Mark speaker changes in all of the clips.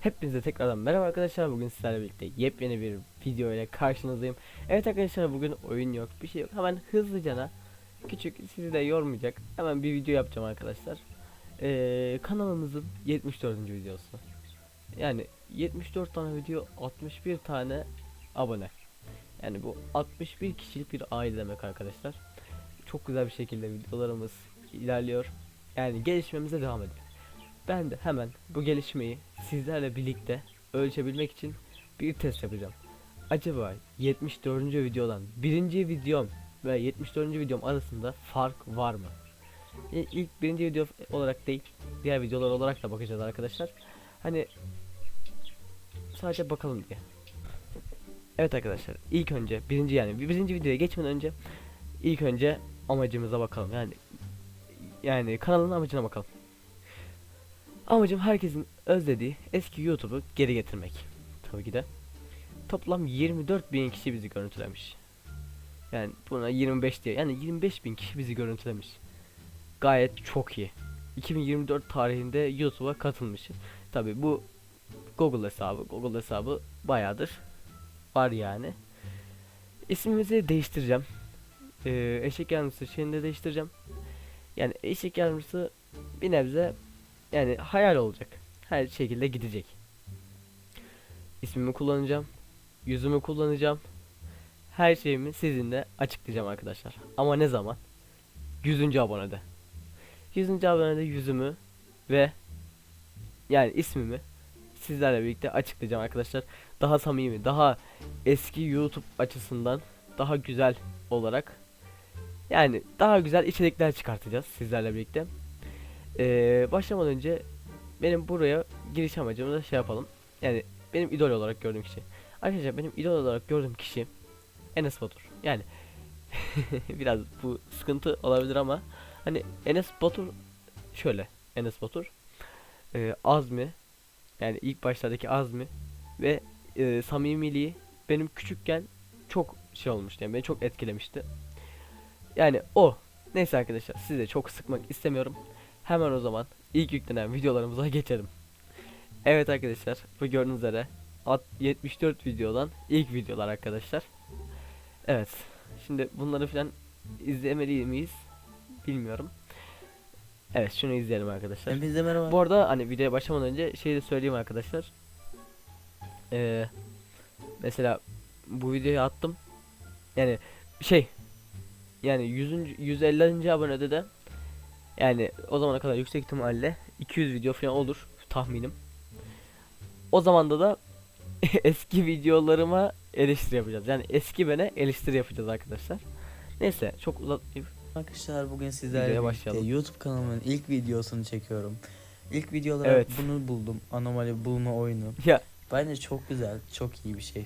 Speaker 1: Hepinize tekrardan merhaba arkadaşlar. Bugün sizlerle birlikte yepyeni bir video ile karşınızdayım. Evet arkadaşlar bugün oyun yok, bir şey yok. Hemen hızlıcana küçük sizi de yormayacak. Hemen bir video yapacağım arkadaşlar. Ee, kanalımızın 74. videosu. Yani 74 tane video, 61 tane abone. Yani bu 61 kişilik bir aile demek arkadaşlar. Çok güzel bir şekilde videolarımız ilerliyor. Yani gelişmemize devam ediyor. Ben de hemen bu gelişmeyi sizlerle birlikte ölçebilmek için bir test yapacağım. Acaba 74. videodan birinci videom ve 74. videom arasında fark var mı? İlk birinci video olarak değil, diğer videolar olarak da bakacağız arkadaşlar. Hani sadece bakalım diye. Evet arkadaşlar, ilk önce birinci yani birinci videoya geçmeden önce ilk önce amacımıza bakalım. Yani yani kanalın amacına bakalım. Amacım herkesin özlediği eski YouTube'u geri getirmek. Tabii ki de. Toplam 24 bin kişi bizi görüntülemiş. Yani buna 25 diye. Yani 25 bin kişi bizi görüntülemiş. Gayet çok iyi. 2024 tarihinde YouTube'a katılmışız. Tabii bu Google hesabı. Google hesabı bayağıdır var yani. İsmimizi değiştireceğim. Ee, eşek yardımcısı şeyini de değiştireceğim. Yani eşek yardımcısı bir nebze yani hayal olacak. Her şekilde gidecek. İsmimi kullanacağım. Yüzümü kullanacağım. Her şeyimi sizinle açıklayacağım arkadaşlar. Ama ne zaman? 100. abonede. 100. abonede yüzümü ve yani ismimi sizlerle birlikte açıklayacağım arkadaşlar. Daha samimi, daha eski YouTube açısından daha güzel olarak yani daha güzel içerikler çıkartacağız sizlerle birlikte. Ee, başlamadan önce benim buraya giriş amacımı da şey yapalım. Yani benim idol olarak gördüğüm kişi. Arkadaşlar benim idol olarak gördüğüm kişi Enes Batur. Yani biraz bu sıkıntı olabilir ama hani Enes Batur şöyle Enes Batur e, Azmi yani ilk başlardaki Azmi ve e, samimiliği benim küçükken çok şey olmuştu yani beni çok etkilemişti. Yani o. Neyse arkadaşlar sizi de çok sıkmak istemiyorum. Hemen o zaman ilk yüklenen videolarımıza geçelim. Evet arkadaşlar bu gördüğünüz üzere at- 74 videodan ilk videolar arkadaşlar. Evet. Şimdi bunları falan izlemeli miyiz? Bilmiyorum. Evet şunu izleyelim arkadaşlar.
Speaker 2: Hepinize merhaba.
Speaker 1: Bu arada hani videoya başlamadan önce şey de söyleyeyim arkadaşlar. Ee, mesela bu videoyu attım. Yani şey yani 100. 150. abonede de yani o zamana kadar yüksek ihtimalle 200 video falan olur tahminim. O zamanda da eski videolarıma eleştiri yapacağız. Yani eski bene eleştiri yapacağız arkadaşlar. Neyse çok uzatmayayım.
Speaker 2: Arkadaşlar bugün sizlerle birlikte
Speaker 1: başlayalım.
Speaker 2: YouTube kanalımın ilk videosunu çekiyorum. İlk video
Speaker 1: Evet.
Speaker 2: bunu buldum. Anomali bulma oyunu.
Speaker 1: Ya
Speaker 2: Bence çok güzel, çok iyi bir şey.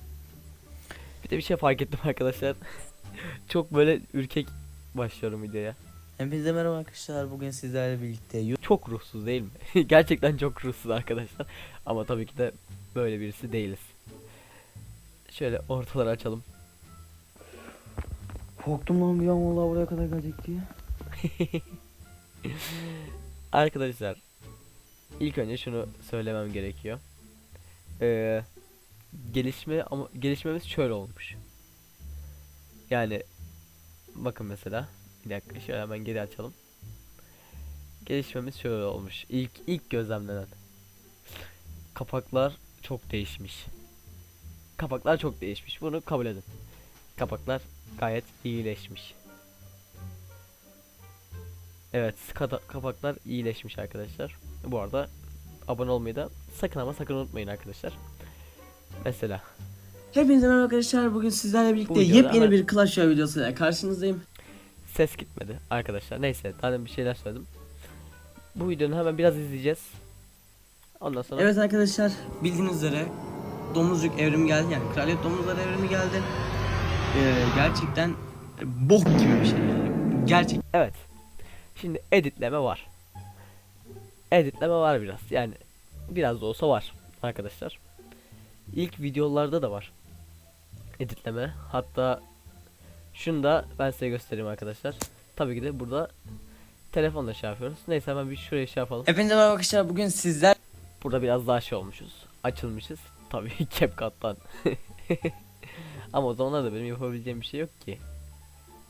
Speaker 1: bir de bir şey fark ettim arkadaşlar. çok böyle ürkek başlıyorum videoya.
Speaker 2: Hepinize merhaba arkadaşlar. Bugün sizlerle birlikte
Speaker 1: Çok ruhsuz değil mi? Gerçekten çok ruhsuz arkadaşlar. Ama tabii ki de böyle birisi değiliz. Şöyle ortaları açalım.
Speaker 2: Korktum lan bir an vallahi buraya kadar gelecek diye.
Speaker 1: Arkadaşlar ilk önce şunu söylemem gerekiyor. Ee, gelişme ama gelişmemiz şöyle olmuş. Yani bakın mesela bir dakika şöyle hemen geri açalım. Gelişmemiz şöyle olmuş. İlk ilk gözlemlenen. Kapaklar çok değişmiş. Kapaklar çok değişmiş. Bunu kabul edin. Kapaklar gayet iyileşmiş. Evet, kapaklar iyileşmiş arkadaşlar. Bu arada abone olmayı da sakın ama sakın unutmayın arkadaşlar. Mesela
Speaker 3: Hepinize merhaba arkadaşlar. Bugün sizlerle birlikte
Speaker 1: Bu
Speaker 3: yepyeni
Speaker 1: hemen-
Speaker 3: bir Clash Royale videosuyla karşınızdayım.
Speaker 1: Ses gitmedi arkadaşlar. Neyse, daha bir şeyler söyledim. Bu videonu hemen biraz izleyeceğiz. Ondan sonra
Speaker 3: Evet arkadaşlar, bildiğiniz üzere domuzcuk evrimi geldi. Yani kraliyet domuzları evrimi geldi. Ee, gerçekten bok gibi bir şey yani. Gerçek.
Speaker 1: Evet. Şimdi editleme var. Editleme var biraz. Yani biraz da olsa var arkadaşlar. İlk videolarda da var. Editleme. Hatta şunu da ben size göstereyim arkadaşlar. Tabii ki de burada telefonla şey yapıyoruz. Neyse hemen bir şuraya şey yapalım.
Speaker 3: Hepinize merhaba arkadaşlar. Bugün sizler
Speaker 1: Burada biraz daha şey olmuşuz. açılmışız. Tabii CapCut'tan. Ama o zamanlar da benim yapabileceğim bir şey yok ki.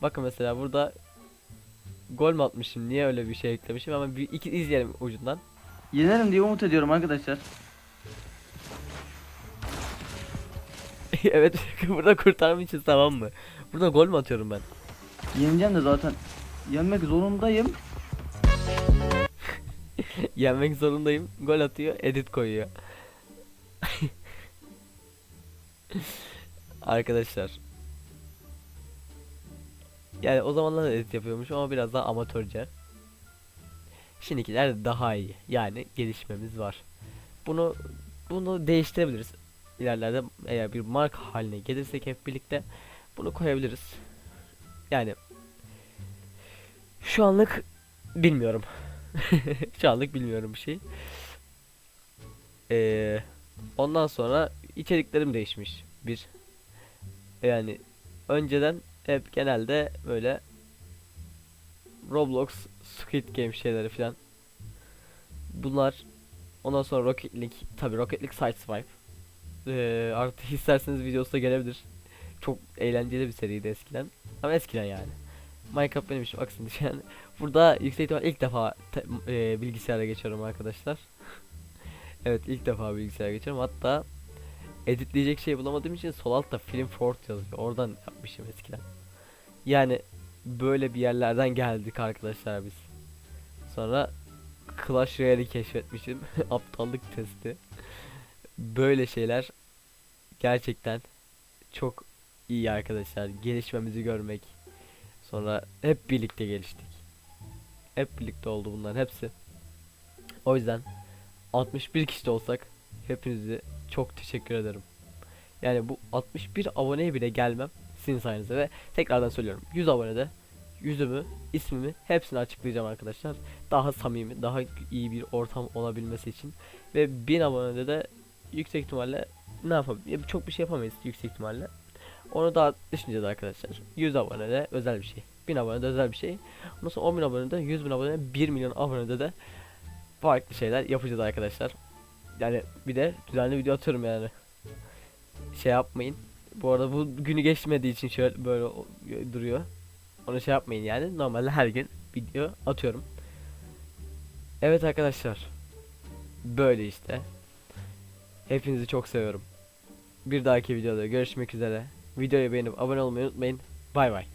Speaker 1: Bakın mesela burada gol mü atmışım? Niye öyle bir şey eklemişim? Ama bir iki izleyelim ucundan.
Speaker 3: Yenerim diye umut ediyorum arkadaşlar.
Speaker 1: evet burada kurtarmışız tamam mı? Burada gol mü atıyorum ben?
Speaker 3: Yeneceğim de zaten. Yenmek zorundayım.
Speaker 1: Yenmek zorundayım. Gol atıyor, edit koyuyor. Arkadaşlar. Yani o zamanlar edit yapıyormuş ama biraz daha amatörce. Şimdikiler daha iyi. Yani gelişmemiz var. Bunu bunu değiştirebiliriz. İlerlerde eğer bir marka haline gelirsek hep birlikte bunu koyabiliriz. Yani şu anlık bilmiyorum. Şu anlık bilmiyorum bir şey. Ee, ondan sonra içeriklerim değişmiş. Bir. Yani önceden hep genelde böyle Roblox, Squid Game şeyleri filan. Bunlar ondan sonra Rocket League, tabi Rocket League Sideswipe. Ee, artık isterseniz videosu da gelebilir. Çok eğlenceli bir seriydi eskiden. Ama eskiden yani. Minecraft benim işim aksine düşen. Burada yüksek ihtimal ilk defa e, bilgisayara geçiyorum arkadaşlar. evet ilk defa bilgisayara geçiyorum. Hatta editleyecek şey bulamadığım için sol altta film fort yazıyor. Oradan yapmışım eskiden. Yani böyle bir yerlerden geldik arkadaşlar biz. Sonra Clash Royale'i keşfetmişim. Aptallık testi. Böyle şeyler gerçekten çok iyi arkadaşlar. Gelişmemizi görmek. Sonra hep birlikte geliştik. Hep birlikte oldu bunların hepsi. O yüzden 61 kişi de olsak hepinize çok teşekkür ederim. Yani bu 61 aboneye bile gelmem sizin sayenizde ve tekrardan söylüyorum 100 abonede yüzümü, ismimi hepsini açıklayacağım arkadaşlar. Daha samimi, daha iyi bir ortam olabilmesi için ve 1000 abonede de yüksek ihtimalle ne yapabiliriz? Çok bir şey yapamayız yüksek ihtimalle. Onu daha düşüneceğiz arkadaşlar. 100 abonede özel bir şey. 1000 abonede özel bir şey. Ondan sonra 10.000 abonede, 100 bin abonede, 1 milyon abonede de farklı şeyler yapacağız arkadaşlar. Yani bir de düzenli video atıyorum yani. Şey yapmayın. Bu arada bu günü geçmediği için şöyle böyle duruyor. Onu şey yapmayın yani. Normalde her gün video atıyorum. Evet arkadaşlar. Böyle işte. Hepinizi çok seviyorum. Bir dahaki videoda görüşmek üzere. Videoyu beğenip abone olmayı unutmayın. Bay bay.